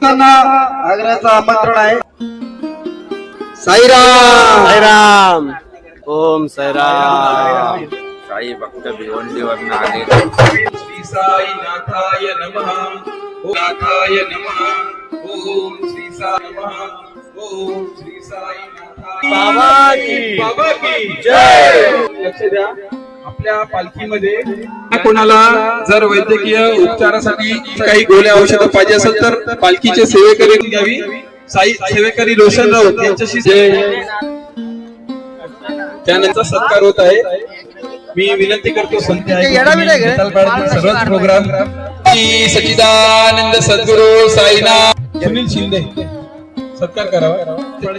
त्यांना आग्र्याचं आमंत्रण आहे साईराम! साईराम! ओम साईराम! साई भक्त भिवंडीवरनं आले श्री साई नाथाय नमः। ओम नाथाय नमः। ओम श्री साई नमः। ओम श्री साई नाथाय बाबा की। बाबा की। जय! लक्ष द्या आपल्या पालखीमध्ये कोणाला जर वैद्यकीय उपचारासाठी काही गोळ्या औषधं पाहिजे असेल तर पालखीचे सेवेकरी घ्यावी. साई सेवेकरी रोशन राऊत यांच्याशी त्यानंतर सत्कार होत आहे. मी विनंती करतो संत सर्वच प्रोग्राम. श्री सच्चिदानंद सद्गुरु साईनाथ. सुनील शिंदे. सत्कार करावा.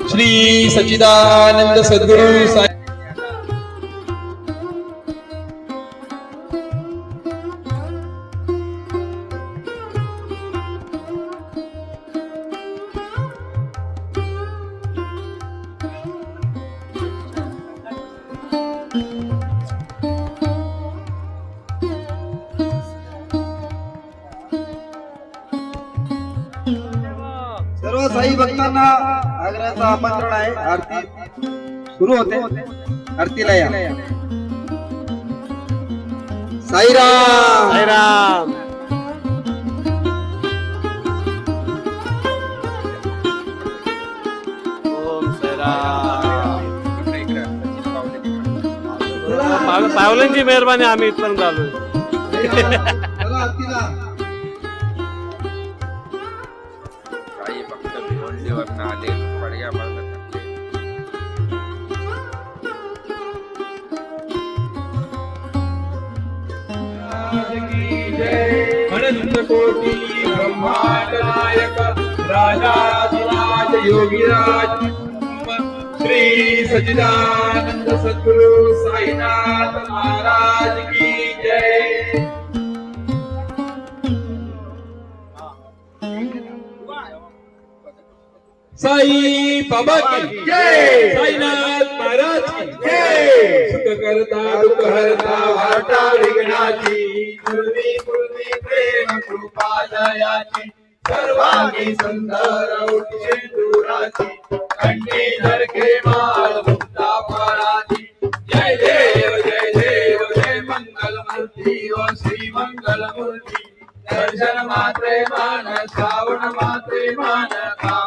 श्री सच्चिदानंद सद्गुरु साई साई भक्तांना आग्र्याचं आमंत्रण आहे. आरती सुरू होते. आरतीला या. साईराम! साईराम! ओम साईराम! पाव- पावलांची मेहरबानी आम्ही इथपर्यंत आलोय. बढिया मार्ग टाकले ब्रह्मांड नायक राजाधिराज योगीराज श्री सचिदानंद सद्गुरु साईनाथ महाराज की जय. साई बाबा की जय. साईनाथ महाराज. की जय. सुख करता दुःख हरता वाटा विघ्नाची पूर्वी पूर्वी प्रेम कृपा दयाची सर्वांगी सुंदर उठे दुराची कंठी धरके माळ मुक्ता फळाची जय देव जय देव जय मंगल मूर्ती ओ श्री मंगल मूर्ती दर्शन मात्रे मान श्रावण मात्रे मान कामना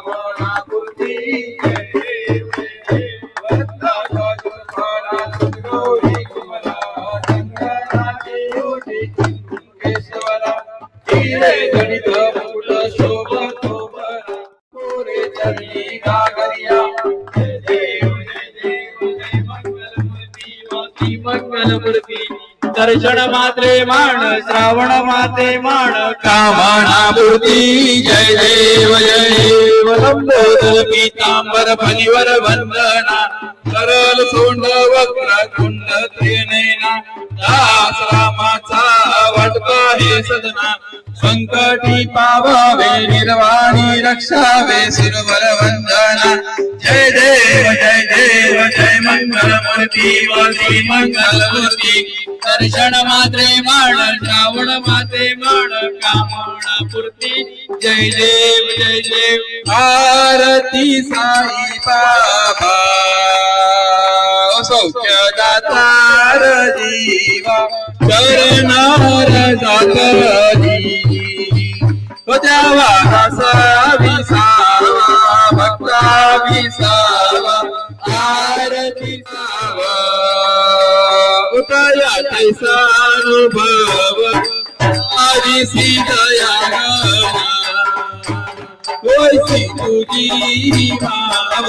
कोरे चरणी गागरिया जय देव जय देव जय मंगल मूर्ती मोती मंगल मूर्ती दर्शन मात्रे मान श्रावण माते मान कामना मूर्ती जय देव जय देव। लंबोदर पीतांबर फणीवर वंदना। सरल सोंड वक्र कुंड त्रिनयना दास रामाचा वाटपा हे संकटी पावावे निर्वाणी रक्षावे सुरवर वंदना। जय देव जय देव जय मंगल मूर्ती मूर्ती मंगल मूर्ती। दर्शन मात्रे माण श्रावण माते माण कामना पूर्ती जय देव जय देव। आरती साई बाबा। सौख्य दातार जीवा। चरणार जात देवा रसा विसावा भक्ता विसावा आरती सावा उतयाचे सानुभव आदि सीतया वैसी तुझी भाव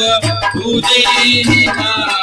तुझी भाव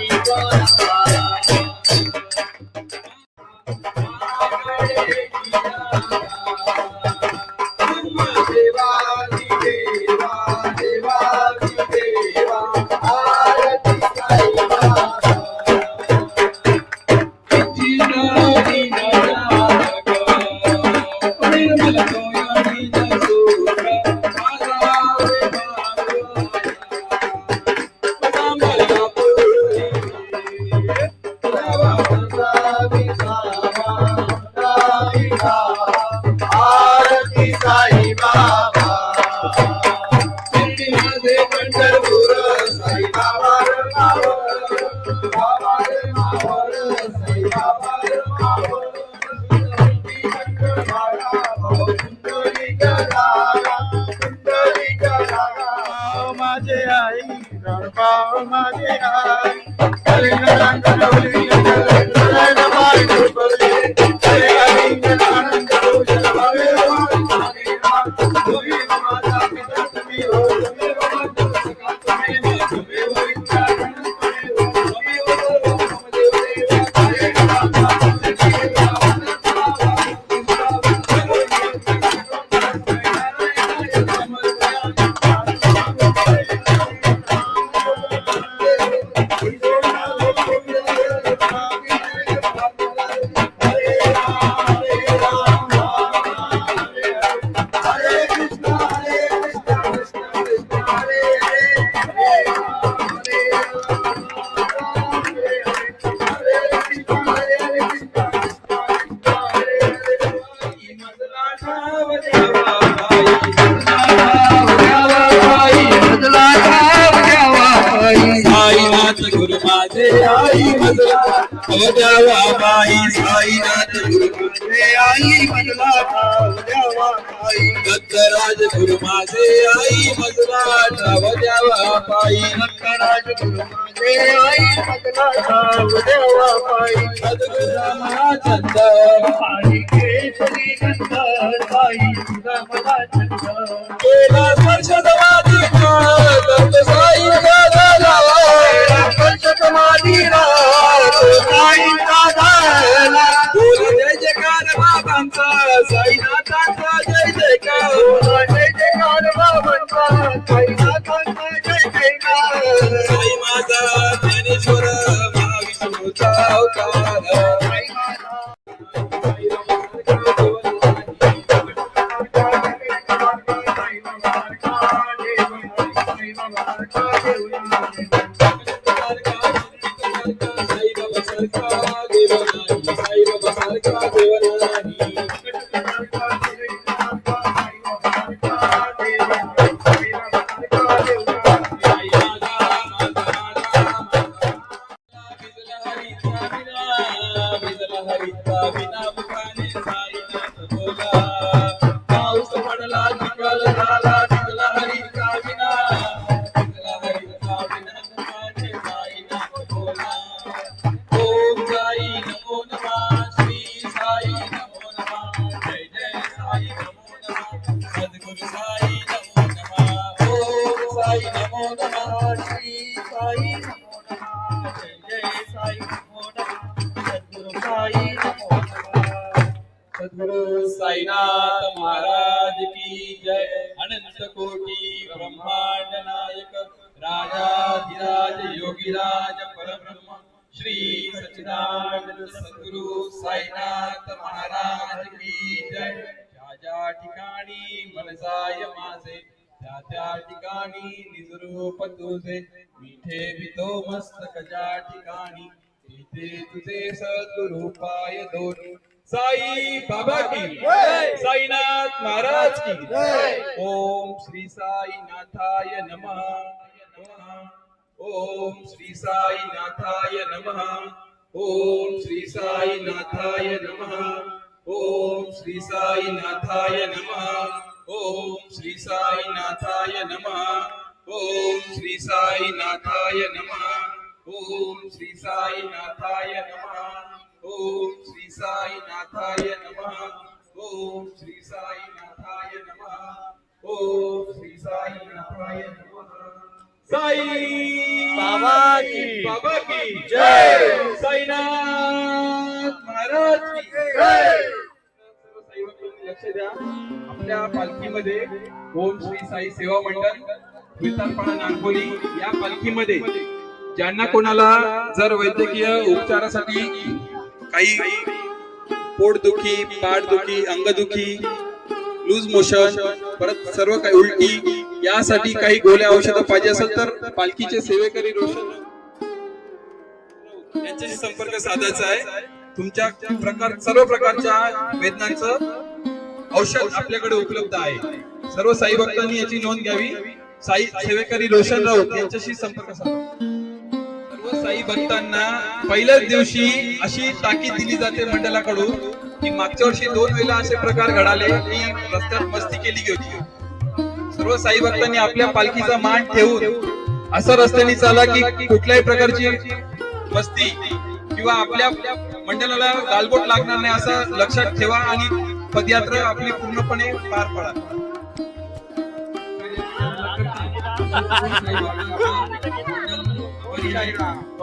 না आई मजला ठाव गुरु माझे आई मजला ठाव द्यावा पायी दत्तराज गुरु माझे आई मजला ठाव ಸಾಯಿನಾಥ ಜಯ ಜಯ ಜಯ ಜಯ ಹನುಮ ಮಂತ್ರ विराज परब्रह्म श्री सचिदानंद सद्गुरु साईनाथ महाराज की जय. ज्या ज्या ठिकाणी मनसाय माझे त्या त्या ठिकाणी निजरूप तुझे. मिठे पितो मस्तक ज्या ठिकाणी ते तुझे सद्गुरु पाय दोन्ही. साई बाबा की साईनाथ महाराज की ओम श्री साईनाथाय नमः. ओम श्री साई नाथाय नमः। ओम श्री साई नाथाय नमः। ओम श्री साई नाथाय नमः। ओम श्री साई नाथाय नमः। ओम श्री साई नाथाय नमः। ओम श्री साई नाथाय नमः। ओम श्री साई नाथाय नमः। ओम श्री साई नाथाय नमः। ओम श्री साई नाथाय नमः। बाबा की बाबा की जय. साईनाथ महाराज की जय! साई लक्ष द्या. आपल्या पालखीमध्ये ओम श्री साई सेवा मंडळ वितारपाडा नागपुरी या पालखीमध्ये ज्यांना कोणाला जर वैद्यकीय उपचारासाठी काही पोटदुखी पाठदुखी अंगदुखी लूज मोशन परत सर्व काही उलटी यासाठी काही गोळ्या औषधं पाहिजे असेल तर पालखीचे सेवेकरी रोशन. यांच्याशी संपर्क साधायचा आहे. तुमच्या प्रकार सर्व प्रकारच्या वेदनांचं औषध आपल्याकडे उपलब्ध आहे. सर्व साई भक्तांनी याची नोंद घ्यावी. साई सेवेकरी रोशन राऊत यांच्याशी संपर्क साधा. सर्व साई भक्तांना पहिल्याच दिवशी अशी ताकीद दिली जाते मंडळाकडून की मागच्या वर्षी दोन वेळा असे प्रकार घडाले की रस्त्यात मस्ती केली गेली. सर्व साई भक्तांनी आपल्या पालखीचा मान ठेवून असं रस्त्याने चाला की कुठल्याही प्रकारची मस्ती किंवा आपल्या मंडळाला गालबोट लागणार नाही असं लक्षात ठेवा आणि पदयात्रा आपली पूर्णपणे पार पडा.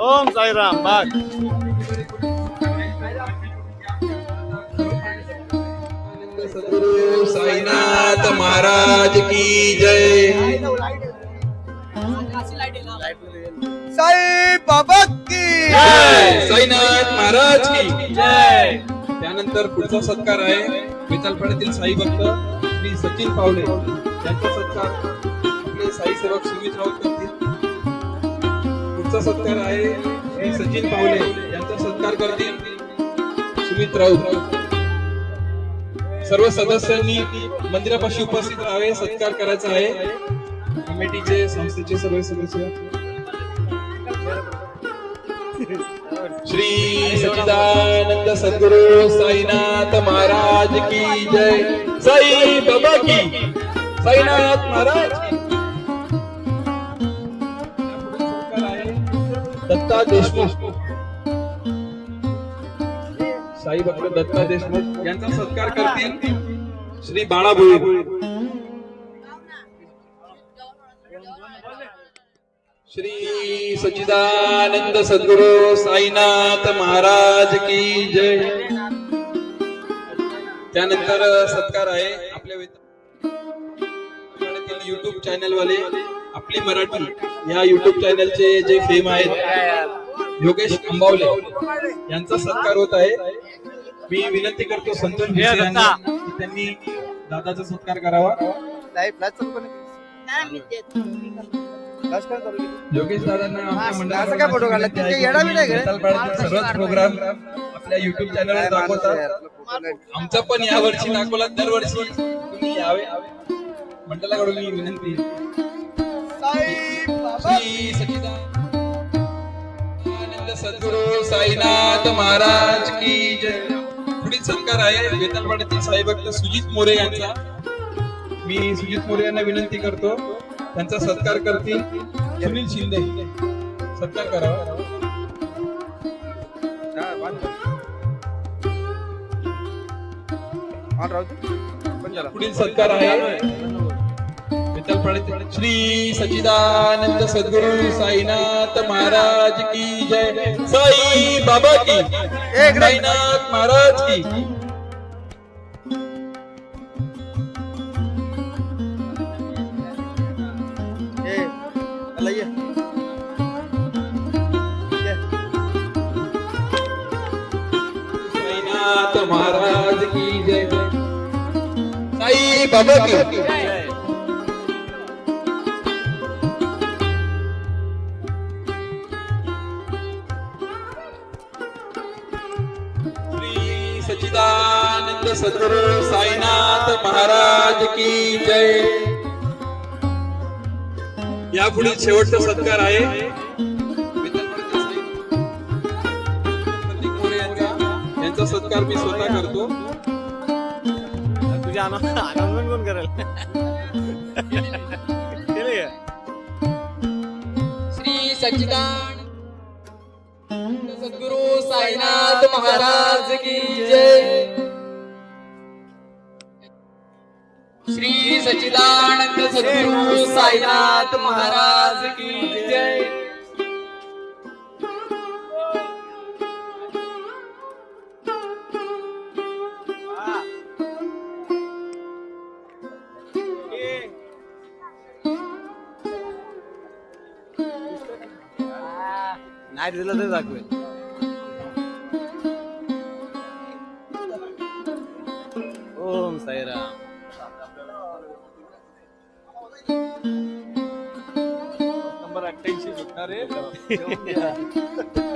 ओम साईराम बाग. सद्गुरु साईनाथ महाराज की जय। साई बाबा की जय। साईनाथ महाराज की जय। त्यानंतर पुढचा सत्कार आहे. विचारपाड्यातील साई भक्त श्री सचिन पावले. यांचा सत्कार आपले साई सेवक सुमित राऊत करतील. पुढचा सत्कार आहे श्री सचिन पावले. यांचा सत्कार करतील सुमित राऊत सर्व सदस्यांनी मंदिरापाशी उपस्थित राहावे सत्कार करायचा आहे. कमिटीचे संस्थेचे सर्व सदस्य. श्री सच्चिदानंद सद्गुरु साईनाथ महाराज की जय. साई बाबा की. साईनाथ महाराज दत्ता देशमुख. साई भक्त दत्ता देशमुख यांचा सत्कार करतील श्री बाळा श्री सच्चिदानंद सद्गुरु साईनाथ महाराज की जय. त्यानंतर सत्कार आहे आपल्या युट्यूब चॅनल वाले आपली मराठी या युट्यूब चॅनलचे जे फेम आहेत योगेश अंबावले यांचा सत्कार होत आहे. मी विनंती करतो संतोष भिसे यांना दत्ता. की त्यांनी दादाचा सत्कार करावा. योगेश दादांना आमच्या असं काय photo काढला? तिथे येडा बी नाही का रे? मंडळाचे सर्वच प्रोग्राम आपल्या युट्यूब चॅनलवर दाखवतात. आमचा पण या वर्षी दाखवला दरवर्षी तुम्ही यावे मंडळाकडून मी विनंती श्री सच्चिदानंद सद्गुरु साईनाथ महाराज. आहे वेतलवाड्यातील साईभक्त सुजित मोरे यांचा. मी सुजित मोरे यांना विनंती करतो त्यांचा सत्कार करतील. सुनील शिंदे. सत्कार करावा. पुढील सत्कार आहे. श्री सचिदानंद सद्गुरु साईनाथ महाराज की जय. साई बाबा की. साईनाथ महाराज की. महाराज की जय। साई बाबा की। श्री सच्चिदानंद सद्गुरु साईनाथ महाराज की जय। यापुढे शेवटचा सत्कार आहे. सत्कार मी स्वतः करतो. तुझ्या आनंद कोण करेल? केले का? सच्चिदानंद सद्गुरु साईनाथ महाराज की जय. श्री सच्चिदानंद सद्गुरु साईनाथ महाराज की जय. नाही दिलं तर दाखवेल ओम साईराम नंबर अठ्ठ्याऐंशी सुटणार ओम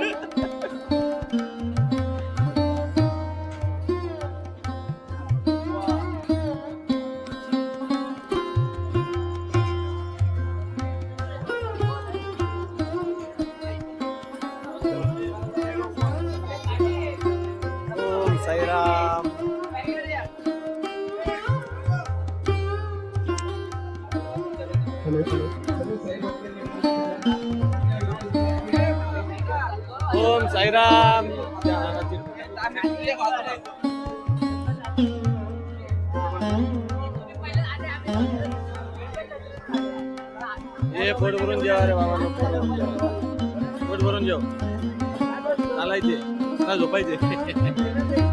साईराम. हे पोट भरून जेवा रे बाबा पोट भरून जेव. चालायचे झोपायचे.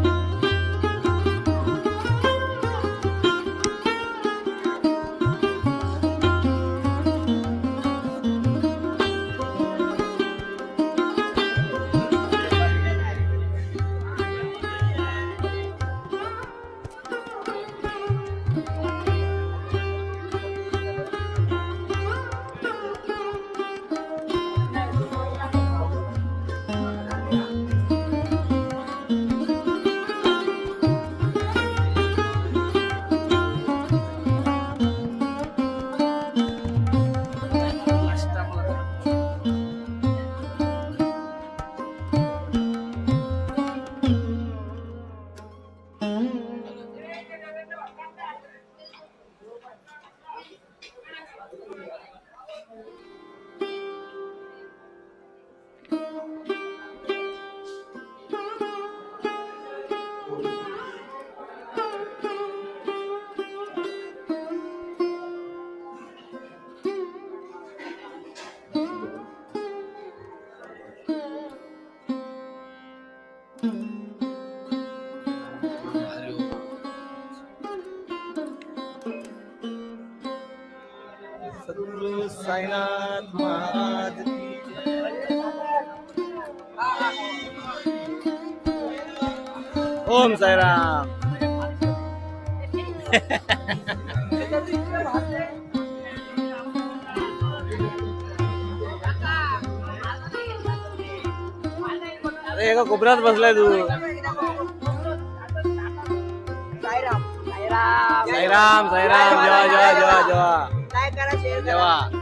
साईनाथ महाराज की जय. ओम साईराम अरे एका कोपऱ्यात बसलाय तू साईराम साईराम जेवा जेवा जेवा जेवा जेवा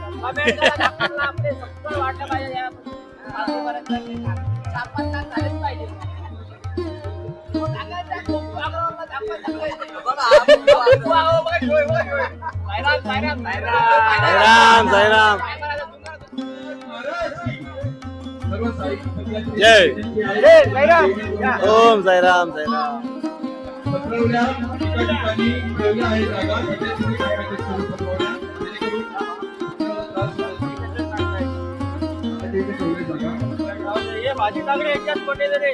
साईराम साईराम जय. ओम साईराम साईराम पत्रवल्या ठिकाणी ठेवल्या आहे जागा होणार नाही. त्या ठिकाणी ठेवल्या जागा. भाजी टाकले एकच पटेल रे